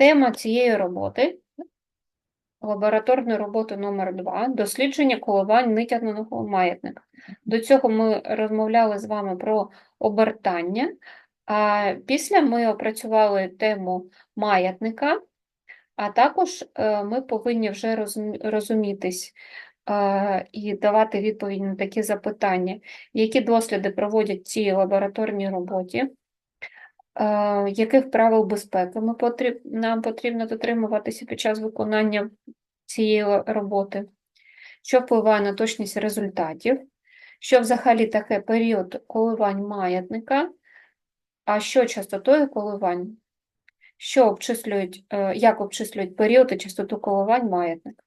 Тема цієї роботи лабораторної роботи номер 2 дослідження коливань нитяного маятника. До цього ми розмовляли з вами про обертання, а після ми опрацювали тему маятника, а також е, ми повинні вже розумітись е, і давати відповідь на такі запитання, які досліди проводять цій лабораторній роботі, яких правил безпеки ми потріб, нам потрібно дотримуватися під час виконання цієї роботи, що впливає на точність результатів, що взагалі таке період коливань маятника, а що частотою коливань, що обчислюють, е, як обчислюють період і частоту коливань маятника.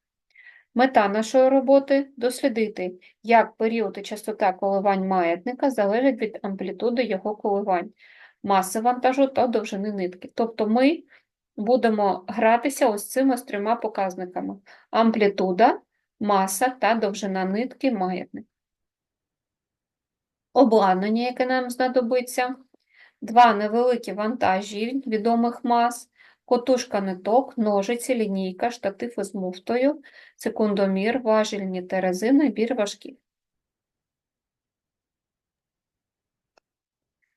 Мета нашої роботи – дослідити, як період і частота коливань маятника залежать від амплітуди його коливань, маси вантажу та довжини нитки. Тобто ми будемо гратися ось цими з трьома показниками: амплітуда, маса та довжина нитки маятника. Обладнання, яке нам знадобиться, два невеликі вантажі відомих мас, котушка ниток, ножиці, лінійка, штатив із муфтою, секундомір, важільні терези, набір важків.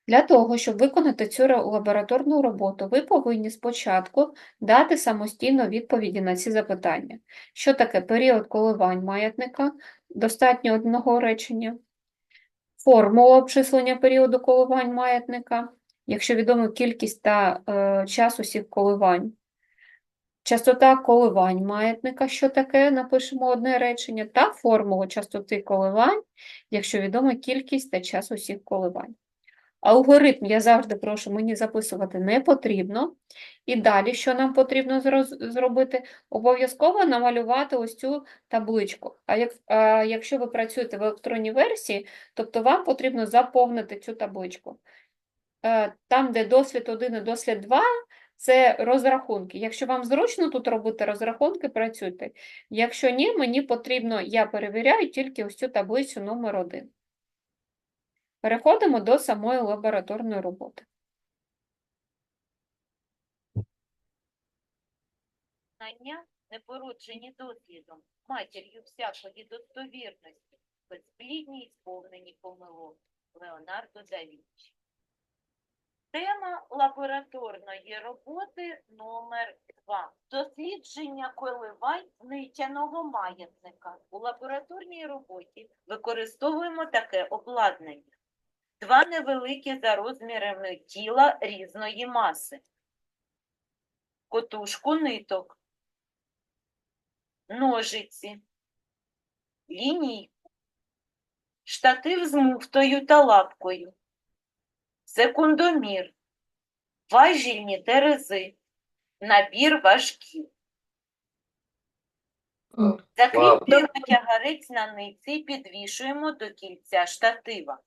Для того, щоб виконати цю лабораторну роботу, ви повинні спочатку дати самостійно відповіді на ці запитання. Що таке період коливань маятника? Достатньо одного речення. Формула обчислення періоду коливань маятника, якщо відома кількість та е, час усіх коливань. Частота коливань маятника, що таке, напишемо одне речення, та формула частоти коливань, якщо відома кількість та час усіх коливань. Алгоритм я завжди прошу мені записувати не потрібно. І далі, що нам потрібно зробити? Обов'язково намалювати ось цю табличку. А як, а якщо ви працюєте в електронній версії, тобто вам потрібно заповнити цю табличку. Е, Там, де дослід 1 і дослід 2, це розрахунки. Якщо вам зручно тут робити розрахунки, працюйте. Якщо ні, мені потрібно, я перевіряю тільки ось цю таблицю номер 1. Переходимо до самої лабораторної роботи. знання, не породжені дослідом, матір'ю всякої достовірності, безплідні й сповнені помилок. Леонардо да Вінчі. Тема лабораторної роботи номер 2. Дослідження коливань нитяного маятника. У лабораторній роботі використовуємо таке обладнання. Два невеликі за розмірами тіла різної маси. Котушку ниток. Ножиці, лінійку, штатив з муфтою та лапкою, секундомір, важільні терези, набір важків. Закріплюємо тягарець на нитці і підвішуємо до кільця штатива.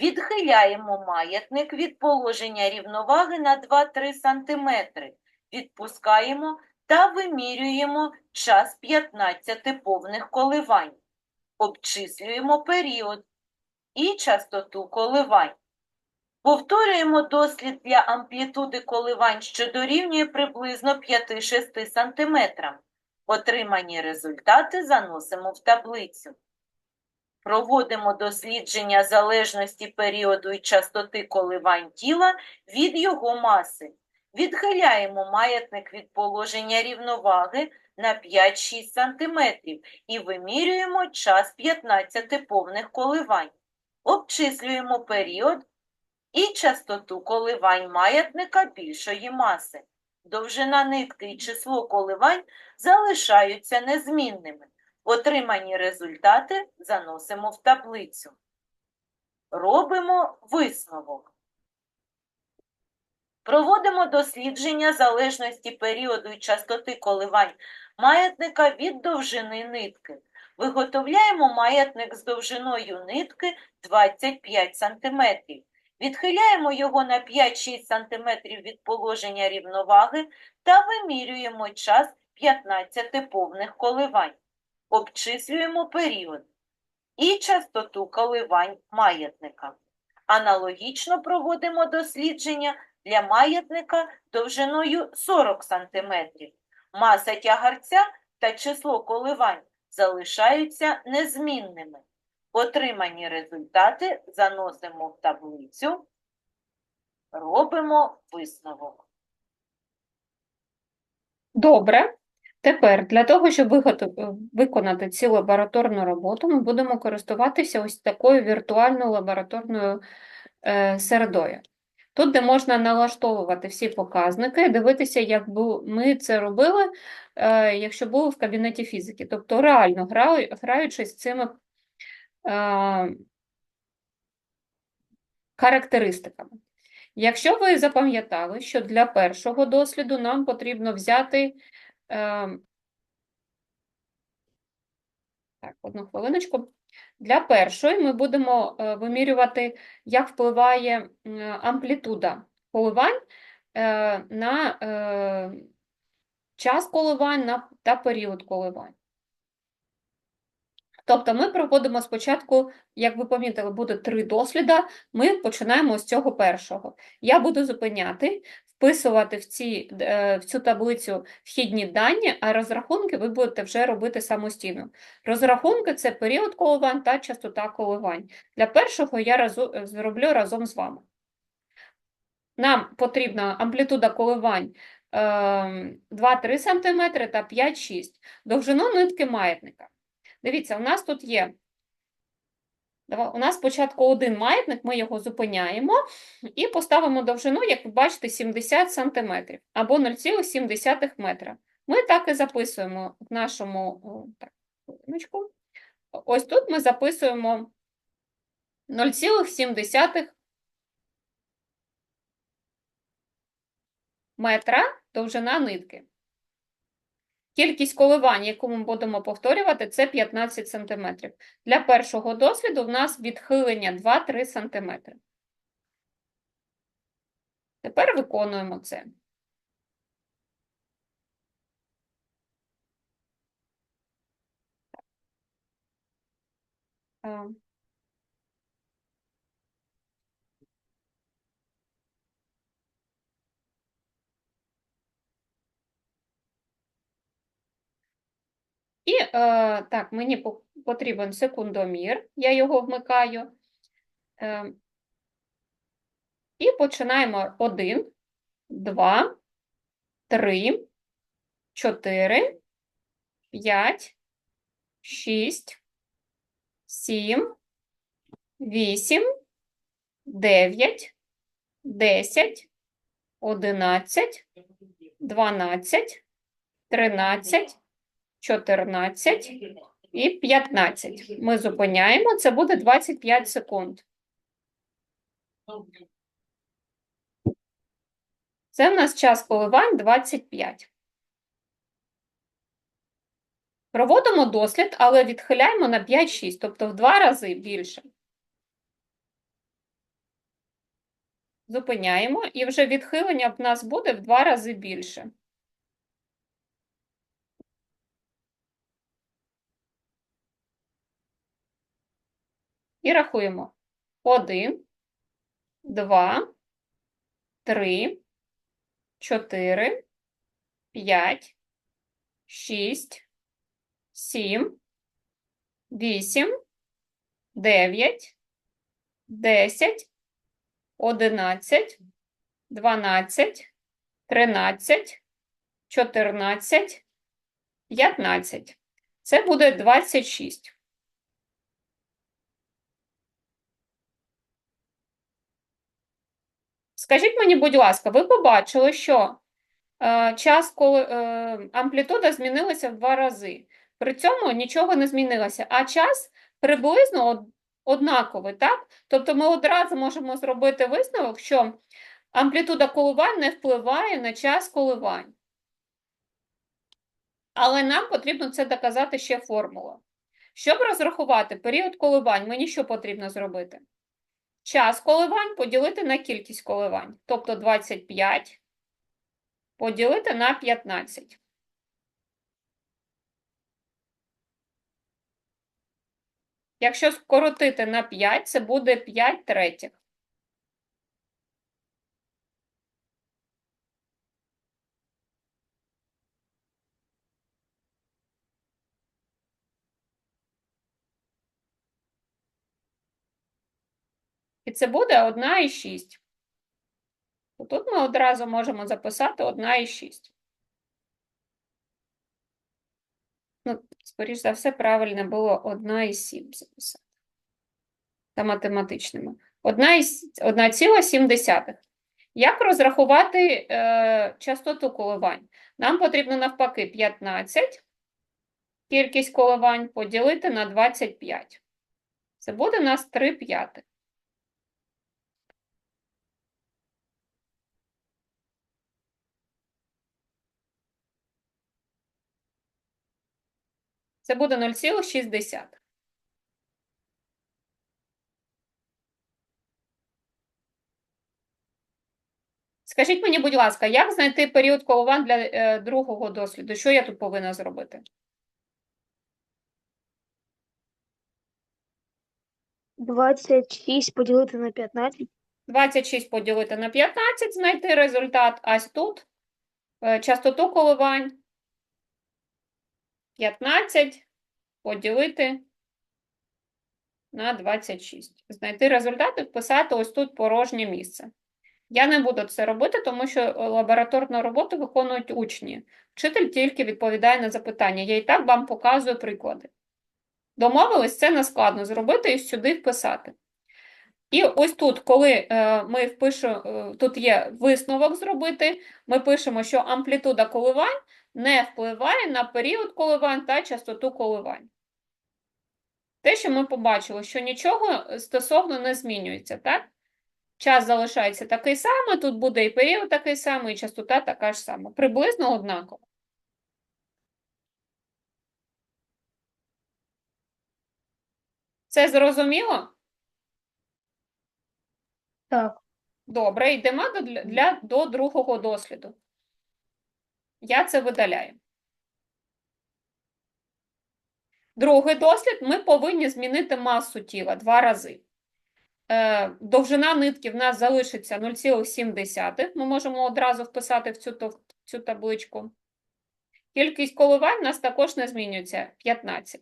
Відхиляємо маятник від положення рівноваги на 2-3 см. Відпускаємо та вимірюємо час 15 повних коливань. Обчислюємо період і частоту коливань. Повторюємо дослід для амплітуди коливань, що дорівнює приблизно 5-6 см. Отримані результати заносимо в таблицю. Проводимо дослідження залежності періоду і частоти коливань тіла від його маси. Відхиляємо маятник від положення рівноваги на 5-6 см і вимірюємо час 15 повних коливань. Обчислюємо період і частоту коливань маятника більшої маси. Довжина нитки і число коливань залишаються незмінними. Отримані результати заносимо в таблицю. Робимо висновок. Проводимо дослідження залежності періоду і частоти коливань маятника від довжини нитки. Виготовляємо маятник з довжиною нитки 25 см. Відхиляємо його на 5-6 см від положення рівноваги та вимірюємо час 15 повних коливань. Обчислюємо період і частоту коливань маятника. Аналогічно проводимо дослідження для маятника довжиною 40 см. Маса тягарця та число коливань залишаються незмінними. Отримані результати заносимо в таблицю, робимо висновок. Добре. Тепер для того, щоб виконати цю лабораторну роботу, ми будемо користуватися ось такою віртуальною лабораторною е, середою. Тут, де можна налаштовувати всі показники, дивитися, як бу- ми це робили, е, якщо були в кабінеті фізики. Тобто реально граючись цими е, характеристиками. Якщо ви запам'ятали, що для першого досліду нам потрібно взяти е, так, одну хвилиночку. Для першої ми будемо е, вимірювати, як впливає амплітуда коливань е, на е, час коливань та період коливань. Тобто ми проводимо спочатку, як ви помітили, буде три досліда, ми починаємо з цього першого. Я буду зупиняти, вписувати в, ці, е, в цю таблицю вхідні дані, а розрахунки ви будете вже робити самостійно. Розрахунки – це період коливань та частота коливань. Для першого я разу, е, зроблю разом з вами. Нам потрібна амплітуда коливань е, 2-3 см та 5-6. Довжину нитки маятника. Дивіться, у нас тут є. У нас спочатку один маятник, ми його зупиняємо і поставимо довжину, як ви бачите, 70 см або 0,7 метра. Ми так і записуємо в нашому так. Ось тут ми записуємо 0,7 метра довжина нитки. Кількість коливань, яку ми будемо повторювати, це 15 см. Для першого досвіду в нас відхилення 2-3 см. Тепер виконуємо це. А. І е, так, мені потрібен секундомір, я його вмикаю. Е, і починаємо 1, 2, 3, 4, 5, 6, 7, 8, 9, 10, 11, 12, 13, 14 і 15. Ми зупиняємо, це буде 25 секунд. Це в нас час коливань 25. Проводимо дослід, але відхиляємо на 5-6, тобто в два рази більше. Зупиняємо, і вже відхилення в нас буде в два рази більше. І рахуємо. 1, 2, 3, 4, 5, 6, 7, 8, 9, 10, 11, 12, 13, 14, 15. Це буде 26. Скажіть мені, будь ласка, ви побачили, що е, час, коли е, амплітуда змінилася в два рази. При цьому нічого не змінилося, а час приблизно однаковий, так? Тобто ми одразу можемо зробити висновок, що амплітуда коливань не впливає на час коливань. Але нам потрібно це доказати ще формулою. Щоб розрахувати період коливань, мені що потрібно зробити? Час коливань поділити на кількість коливань, тобто 25 поділити на 15. Якщо скоротити на 5, це буде 5 третіх. Це буде 1,6. Тут ми одразу можемо записати 1,6. Ну, скоріш за все, правильно було 1,7 записати. Та математичними. 1,7. Як розрахувати е, частоту коливань? Нам потрібно навпаки 15 кількість коливань поділити на 25. Це буде у нас 3 п'ятих. Це буде 0,6. Скажіть мені, будь ласка, як знайти період коливань для е, другого досліду? Що я тут повинна зробити? Двадцять шість поділити на п'ятнадцять. 26 поділити на 15, знайти результат. А тут е, частоту коливань 15 поділити на 26. Знайти результат і вписати ось тут порожнє місце. Я не буду це робити, тому що лабораторну роботу виконують учні. Вчитель тільки відповідає на запитання. Я і так вам показую приклади. Домовились, це не складно зробити і сюди вписати. І ось тут, коли е, ми впишемо, тут є висновок зробити, ми пишемо, що амплітуда коливань не впливає на період коливань та частоту коливань. Те, що ми побачили, що нічого стосовно не змінюється, так? Час залишається такий самий, тут буде і період такий самий, і частота така ж сама. Приблизно однаково. Це зрозуміло? Так. Добре, йдемо до, для, до другого досліду. Я це видаляю. Другий дослід ми повинні змінити масу тіла два рази. Е, довжина нитки в нас залишиться 0,7. Ми можемо одразу вписати в цю, цю табличку. Кількість коливань в нас також не змінюється 15.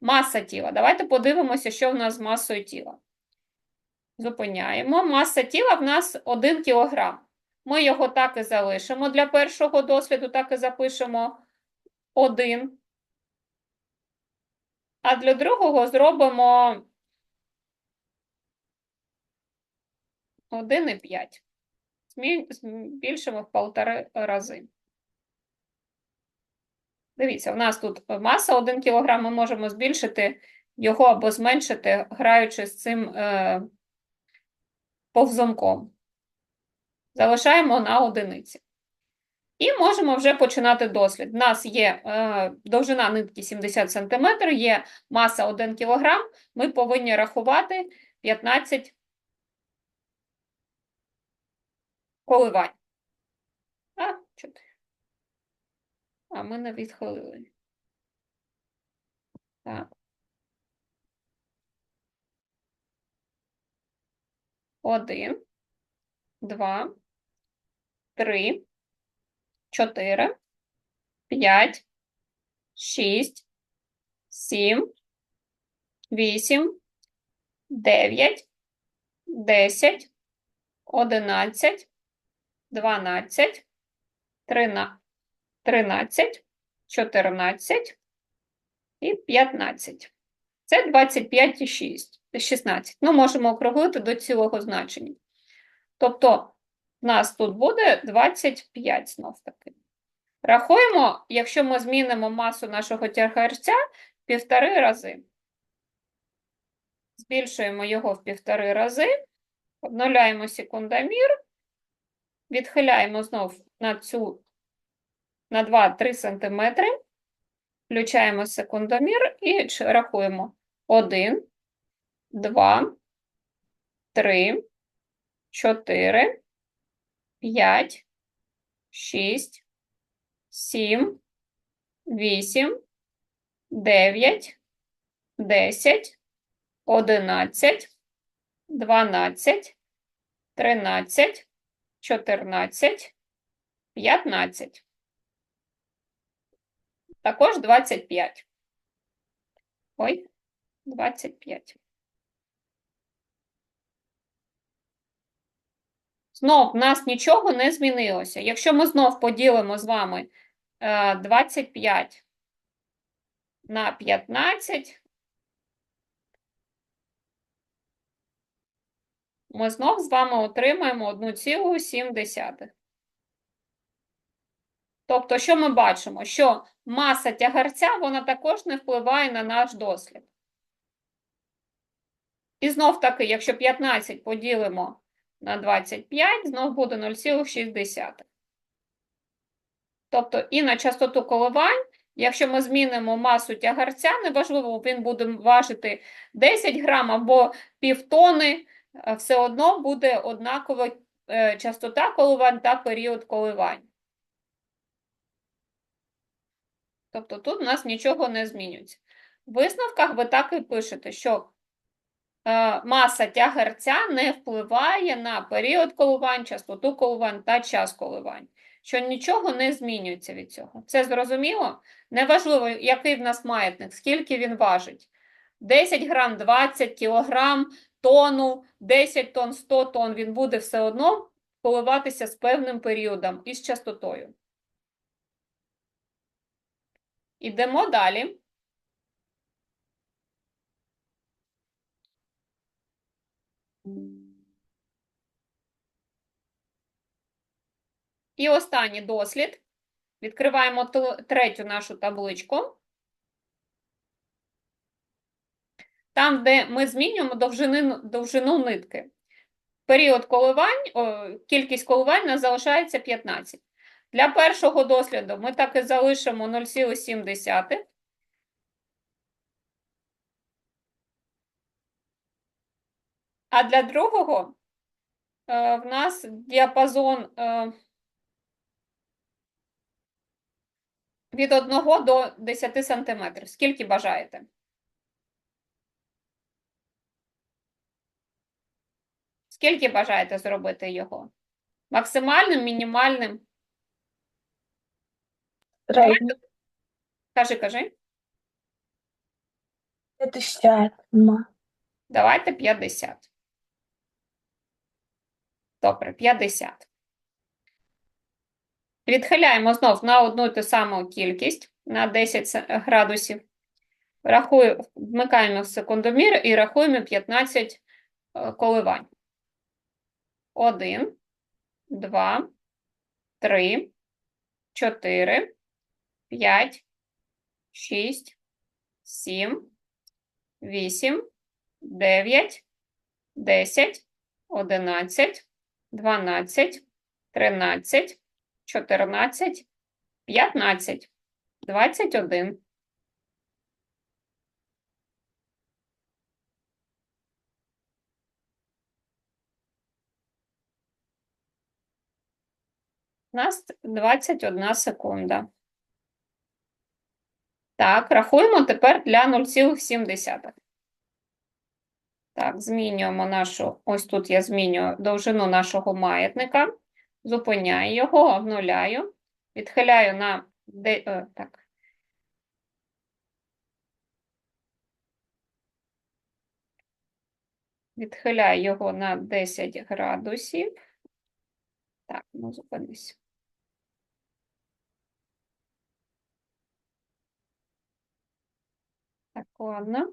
Маса тіла. Давайте подивимося, що в нас з масою тіла. Зупиняємо. Маса тіла в нас 1 кг. Ми його так і залишимо для першого досліду, так і запишемо 1. А для другого зробимо 1,5. Збільшимо в полтори рази. Дивіться, у нас тут маса 1 кг, ми можемо збільшити його або зменшити, граючи з цим е, повзунком. Залишаємо на одиниці. І можемо вже починати дослід. У нас є е, довжина нитки 70 см, є маса 1 кг, ми повинні рахувати 15 коливань. А, чотири. А ми не відхилили. Так. Один, два, три, чотири, п'ять, шість, сім, вісім, дев'ять, десять, одинадцять, дванадцять, трина- тринадцять, чотирнадцять і п'ятнадцять. Це 25 і 6, 16. Ну, можемо округлити до цілого значення. Тобто, в нас тут буде 25 знов таки. Рахуємо, якщо ми змінимо масу нашого тягарця в півтори рази. Збільшуємо його в півтори рази, обновляємо секундомір, відхиляємо знов на цю на 2-3 см, включаємо секундомір і рахуємо 1, 2, 3, 4, 5, 6, 7, 8, 9, 10, 11, 12, 13, 14, 15. Також 25. Ой, 25. Знов, в нас нічого не змінилося. Якщо ми знов поділимо з вами е, 25 на 15, ми знов з вами отримаємо 1,7. Тобто, що ми бачимо? Що маса тягарця, вона також не впливає на наш дослід. І знов таки, якщо 15 поділимо на 25, знов буде 0,6. Тобто і на частоту коливань, якщо ми змінимо масу тягарця, неважливо, він буде важити 10 грам або півтони, е, все одно буде однакова е, частота коливань та період коливань. Тобто тут у нас нічого не змінюється. В висновках ви так і пишете, що маса тягарця не впливає на період коливань, частоту коливань та час коливань. Що нічого не змінюється від цього. Це зрозуміло? Неважливо, який в нас маятник, скільки він важить. 10 грам, 20 кілограм, тонну, 10 тонн, 100 тонн, він буде все одно коливатися з певним періодом і з частотою. Ідемо далі. І останній дослід. Відкриваємо третю нашу табличку. Там, де ми змінюємо довжини, довжину нитки. Період коливань, о, кількість коливань нас залишається 15. Для першого досліду ми так і залишимо 0,7. А для другого е, в нас діапазон від 1 до 10 см. Скільки бажаєте? Скільки бажаєте зробити його? Максимальним, мінімальним? Середньо. Кажи, кажи. 50. Давайте 50. Добре, 50. Відхиляємо знов на одну і ту саму кількість на 10 градусів. Рахую, вмикаємо секундомір і рахуємо 15 е, коливань. 1, 2, 3, 4, 5, 6, 7, 8, 9, 10, 11, 12, 13, 14, 15, 21. У нас 21 секунда. Так, рахуємо тепер для 0,7. Так, змінюємо нашу, ось тут я змінюю довжину нашого маятника, зупиняю його, обнуляю, відхиляю на, де, е, так. Відхиляю його на 10 градусів. Так, ну зупинись. Так, ладно.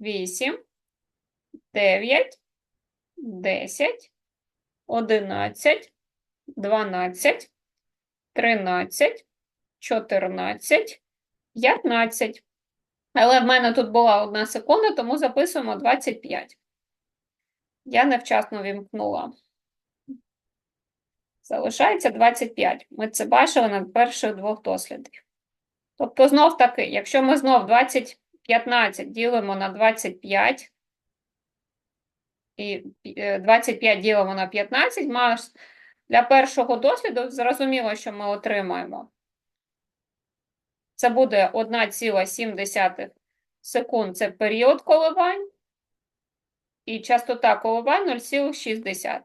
вісім, дев'ять, десять, одинадцять, дванадцять, тринадцять, чотирнадцять, п'ятнадцять. Але в мене тут була одна секунда, тому записуємо 25. Я невчасно вімкнула Залишається 25. Ми це бачили на перших двох дослідах. Тобто, знов таки, якщо ми знов 20, 15 ділимо на 25, і е, 25 ділимо на 15, маш- для першого досліду зрозуміло, що ми отримаємо. Це буде 1,7 секунд, це період коливань, і частота коливань 0,6.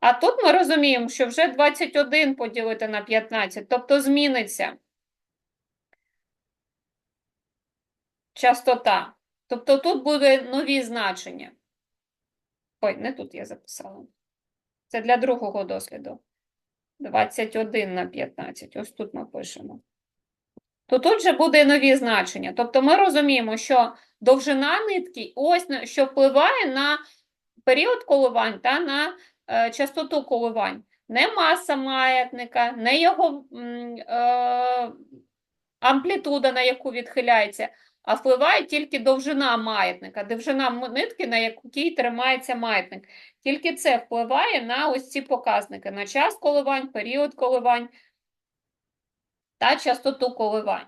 А тут ми розуміємо, що вже 21 поділити на 15, тобто зміниться частота. Тобто тут буде нові значення. Ой, не тут я записала. Це для другого досліду. 21 на 15. Ось тут ми пишемо. То тут же буде нові значення. Тобто ми розуміємо, що довжина нитки ось що впливає на період коливань та на е, частоту коливань. Не маса маятника, не його е, амплітуда, на яку відхиляється, а впливає тільки довжина маятника, довжина нитки, на якій тримається маятник. Тільки це впливає на ось ці показники: на час коливань, період коливань та частоту коливань.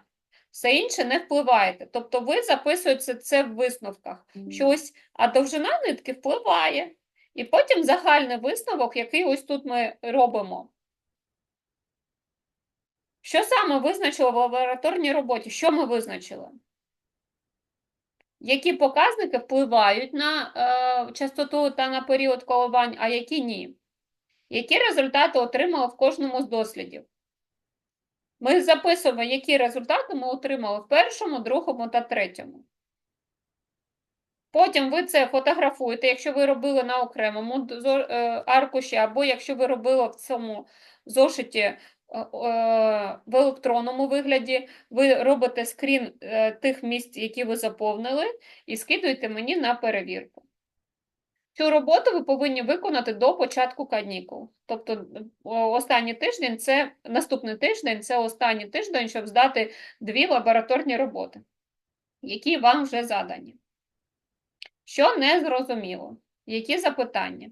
Все інше не впливає. Тобто ви записуєте це в висновках, що ось а довжина нитки впливає. І потім загальний висновок, який ось тут ми робимо. Що саме визначили в лабораторній роботі? Що ми визначили? Які показники впливають на е, частоту та на період коливань, а які ні? Які результати отримали в кожному з дослідів? Ми записуємо, які результати ми отримали в першому, другому та третьому. Потім ви це фотографуєте, якщо ви робили на окремому е, аркуші, або якщо ви робили в цьому зошиті в електронному вигляді, ви робите скрін е, тих місць, які ви заповнили, і скидуєте мені на перевірку. Цю роботу ви повинні виконати до початку канікул. Тобто е, останній тиждень це наступний тиждень, це останній тиждень, щоб здати дві лабораторні роботи, які вам вже задані. Що не зрозуміло? Які запитання?